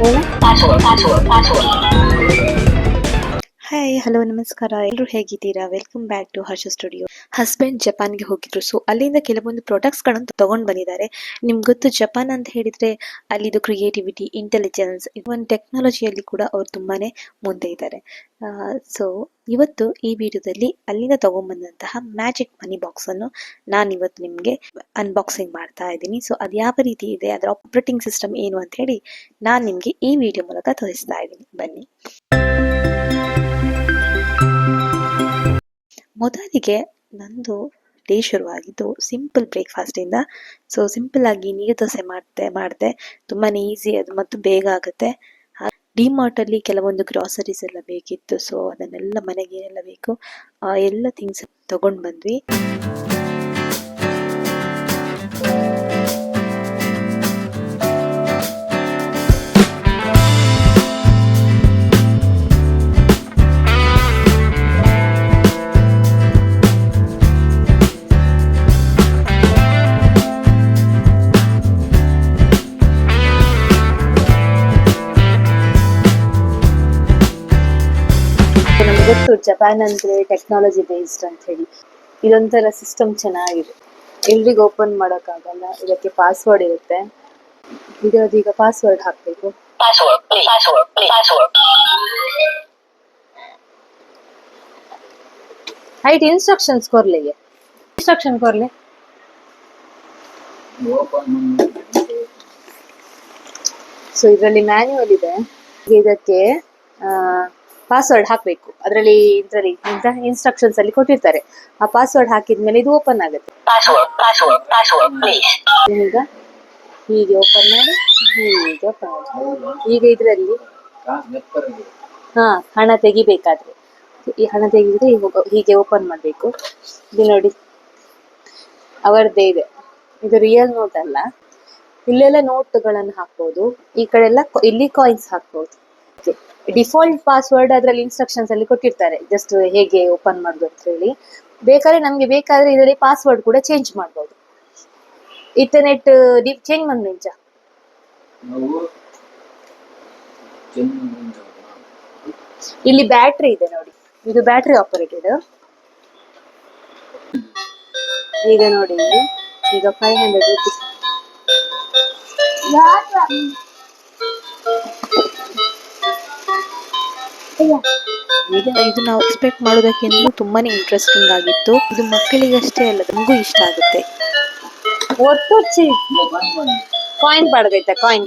五，发错了，发错了，发错了。ಹಾಯ್ hello ನಮಸ್ಕಾರ. ಎಲ್ಲರೂ ಹೇಗಿದ್ದೀರಾ? Welcome back to Harsha studio husband ಜಪಾನ್ಗೆ ಹೋಗಿದ್ರು. ಸೊ ಅಲ್ಲಿಂದ ಕೆಲವೊಂದು ಪ್ರಾಡಕ್ಟ್ಸ್ಗಳನ್ನು ತಗೊಂಡ್ ಬಂದಿದ್ದಾರೆ. ನಿಮ್ಗೆ ಗೊತ್ತು ಜಪಾನ್ ಅಂತ ಹೇಳಿದ್ರೆ ಅಲ್ಲಿದು ಕ್ರಿಯೇಟಿವಿಟಿ ಇಂಟೆಲಿಜೆನ್ಸ್ ಇವನ್ ಟೆಕ್ನಾಲಜಿಯಲ್ಲಿ ಕೂಡ ಅವ್ರು ತುಂಬಾನೇ ಮುಂದೆ ಇದ್ದಾರೆ. ಸೊ ಇವತ್ತು ಈ ವಿಡಿಯೋದಲ್ಲಿ ಅಲ್ಲಿಂದ ತಗೊಂಡ್ಬಂದಂತಹ ಮ್ಯಾಜಿಕ್ ಮನಿ ಬಾಕ್ಸ್ ಅನ್ನು ನಾನು ಇವತ್ತು ನಿಮಗೆ ಅನ್ಬಾಕ್ಸಿಂಗ್ ಮಾಡ್ತಾ ಇದ್ದೀನಿ. ಸೊ ಅದು ಯಾವ ರೀತಿ ಇದೆ, ಅದರ ಆಪರೇಟಿಂಗ್ ಸಿಸ್ಟಮ್ ಏನು ಅಂತ ಹೇಳಿ ನಾನು ನಿಮಗೆ ಈ ವಿಡಿಯೋ ಮೂಲಕ ತೋರಿಸ್ತಾ ಇದ್ದೀನಿ. ಬನ್ನಿ. ಮೊದಲಿಗೆ ನಂದು ಡೇ ಶುರುವಾಗಿದ್ದು ಸಿಂಪಲ್ ಬ್ರೇಕ್ಫಾಸ್ಟಿಂದ ಸೊ ಸಿಂಪಲ್ ಆಗಿ ನೀರು ದೋಸೆ ಮಾಡ್ತೆ ಮಾಡಿದೆ ತುಂಬಾ ಈಸಿ ಅದು ಮತ್ತು ಬೇಗ ಆಗುತ್ತೆ. ಡಿಮಾರ್ಟಲ್ಲಿ ಕೆಲವೊಂದು ಗ್ರಾಸರೀಸ್ ಎಲ್ಲ ಬೇಕಿತ್ತು. ಸೊ ಅದನ್ನೆಲ್ಲ ಮನೆಗೆ ಏನೆಲ್ಲ ಬೇಕು? ಎಲ್ಲ ಥಿಂಗ್ಸ್ ತಗೊಂಡು ಬಂದ್ವಿ. ಗೊತ್ತು ಜಪಾನ್ ಅಂದ್ರೆ ಟೆಕ್ನಾಲಜಿ ಬೇಸ್ಡ್ ಅಂತ ಹೇಳಿ. ಇದೊಂಥರ ಸಿಸ್ಟಮ್ ಚೆನ್ನಾಗಿದೆ. ಎಲ್ರಿಗೂ ಓಪನ್ ಮಾಡೋಕ್ಕಾಗಲ್ಲ. ಇದಕ್ಕೆ ಪಾಸ್ವರ್ಡ್ ಇರುತ್ತೆ. ಈಗ ಪಾಸ್ವರ್ಡ್ ಹಾಕಬೇಕು. ಇನ್ಸ್ಟ್ರಕ್ಷನ್ಸ್ ಕೊರ್ಲಿಗೆ ಇನ್ಸ್ಟ್ರಕ್ಷನ್ ಕೊರ್ಲಿ ಸೊ ಇದರಲ್ಲಿ ಮ್ಯಾನ್ಯುವಲ್ ಇದೆ. ಇದಕ್ಕೆ ಪಾಸ್ವರ್ಡ್ ಹಾಕಬೇಕು. ಅದರಲ್ಲಿ ಇದರಲ್ಲಿ ಇನ್ಸ್ಟ್ರಕ್ಷನ್ಸ್ ಅಲ್ಲಿ ಕೊಟ್ಟಿರ್ತಾರೆ. ಆ ಪಾಸ್ವರ್ಡ್ ಹಾಕಿದ್ಮೇಲೆ ಇದು ಓಪನ್ ಆಗುತ್ತೆ. ಈಗ ಹೀಗೆ ಓಪನ್ ಮಾಡಿ ಹೀಗೆ ಓಪನ್ ಮಾಡಿ. ಈಗ ಇದರಲ್ಲಿ ಹಾ ಹಣ ತೆಗಿಬೇಕಾದ್ರೆ. ಈ ಹಣ ತೆಗಿದ್ರೆ ಹೀಗೆ ಓಪನ್ ಮಾಡಬೇಕು. ಇದು ನೋಡಿ ಅವರದ್ದೇ ಇದೆ. ಇದು ರಿಯಲ್ ನೋಟ್ ಅಲ್ಲ. ಇಲ್ಲೆಲ್ಲ ನೋಟ್ಗಳನ್ನು ಹಾಕ್ಬೋದು. ಈ ಕಡೆ ಎಲ್ಲ ಇಲ್ಲಿ ಕಾಯಿನ್ಸ್ ಹಾಕ್ಬೋದು. ಡಿಫಾಲ್ಟ್ ಪಾಸ್ವರ್ಡ್ ಅದರಲ್ಲಿ ಇನ್ಸ್ಟ್ರಕ್ಷನ್ಸ್ ಅಲ್ಲಿ ಕೊಟ್ಟಿರ್ತಾರೆ. ಜಸ್ಟ್ ಹೇಗೆ ಓಪನ್ ಮಾಡಬೇಕು ಅಂತ ಹೇಳಿ. ಬೇಕಾದ್ರೆ ನಮ್ಗೆ ಬೇಕಾದ್ರೆ ಇದರಲ್ಲಿ ಪಾಸ್ವರ್ಡ್ ಕೂಡ ಚೇಂಜ್ ಮಾಡ್ಬೋದು. ಇಂಟರ್ನೆಟ್ ಚೇಂಜ್ ಮಂದಿಂಚ ನಾವು ಇಲ್ಲಿ ಬ್ಯಾಟ್ರಿ ಇದೆ ನೋಡಿ. ಇದು ಬ್ಯಾಟ್ರಿ ಆಪರೇಟೆಡ್ ಈಗ ನೋಡಿ ಈಗ ಫೈವ್ ಹಂಡ್ರೆಡ್ ರುಪೀಸ್ ಇದು. ನಾವು ಎಕ್ಸ್ಪೆಕ್ಟ್ ಮಾಡೋದಕ್ಕೆ ತುಂಬಾನೇ ಇಂಟ್ರೆಸ್ಟಿಂಗ್ ಆಗಿತ್ತು. ಇದು ಮಕ್ಕಳಿಗಷ್ಟೇ ಅಲ್ಲ ನಮಗೂ ಇಷ್ಟ ಆಗುತ್ತೆ. ಒಟ್ಟು ಕಾಯಿನ್ ಪಡೆದೈತೆ ಕಾಯಿನ್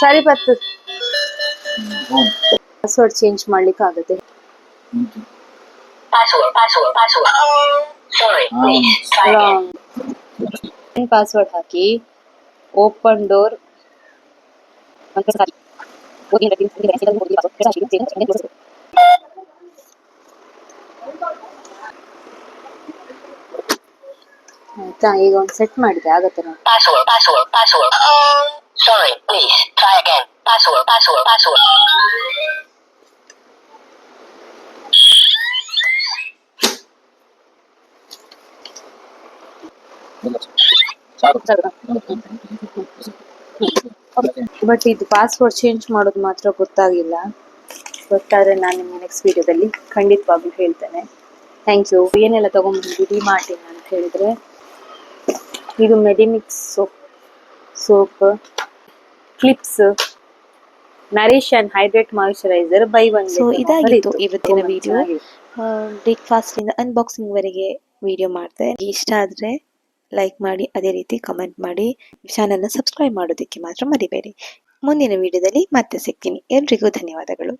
ಸರಿ ಬರ್ತದೆ ಬತ್ತು ಪಾಸ್ವರ್ಡ್ ಚೇಂಜ್ ಮಾಡ್ಲಿಕ್ಕೆ ಆಗುತ್ತೆ. ಪಾಸ್ವರ್ಡ್ ಹಾಕಿ open door ಆಯ್ತಾ ಈಗ ಒಂದು ಸೆಟ್ ಮಾಡಿದೆ ಆಗತ್ತೆ ನೋಡಿ Password, password, password. Sorry, please. Try again. Password, password, password. ಸಾಕು but ಇದು ಪಾಸ್ವರ್ಡ್ ಚೇಂಜ್ ಮಾಡೋದು ಮಾತ್ರ ಗೊತ್ತಾಗಿಲ್ಲ. ಗೊತ್ತಾದ್ರೆ ನಾನು ನಿಮಗೆ ನೆಕ್ಸ್ಟ್ ವಿಡಿಯೋದಲ್ಲಿ ಖಂಡಿತವಾಗ್ಲೂ ಹೇಳ್ತೇನೆ. ಥ್ಯಾಂಕ್ ಯು ಏನೆಲ್ಲ ತೊಗೊಂಡ್ಬಂದು ಡಿ ಮಾರ್ಟಿನ್ ಅಂತ ಹೇಳಿದ್ರೆ ಇದು Medimix soap soap clips nourish and hydrate moisturiser buy one so ಇದಾಗಿತ್ತು ಇವತ್ತಿನ ವಿಡಿಯೋ ಬ್ರೇಕ್ಫಾಸ್ಟ್ ಇಂದ ಅನ್ಬಾಕ್ಸಿಂಗ್ ವರೆಗೆ ವಿಡಿಯೋ ಮಾಡ್ತೇನೆ ಇಷ್ಟ ಆದ್ರೆ ಲೈಕ್ ಮಾಡಿ, ಅದೇ ರೀತಿ ಕಮೆಂಟ್ ಮಾಡಿ ಚಾನಲ್ನ ಸಬ್ಸ್ಕ್ರೈಬ್ ಮಾಡೋದಕ್ಕೆ ಮಾತ್ರ ಮರಿಬೇಡಿ. ಮುಂದಿನ ವಿಡಿಯೋದಲ್ಲಿ ಮತ್ತೆ ಸಿಗ್ತೀನಿ. ಎಲ್ರಿಗೂ ಧನ್ಯವಾದಗಳು.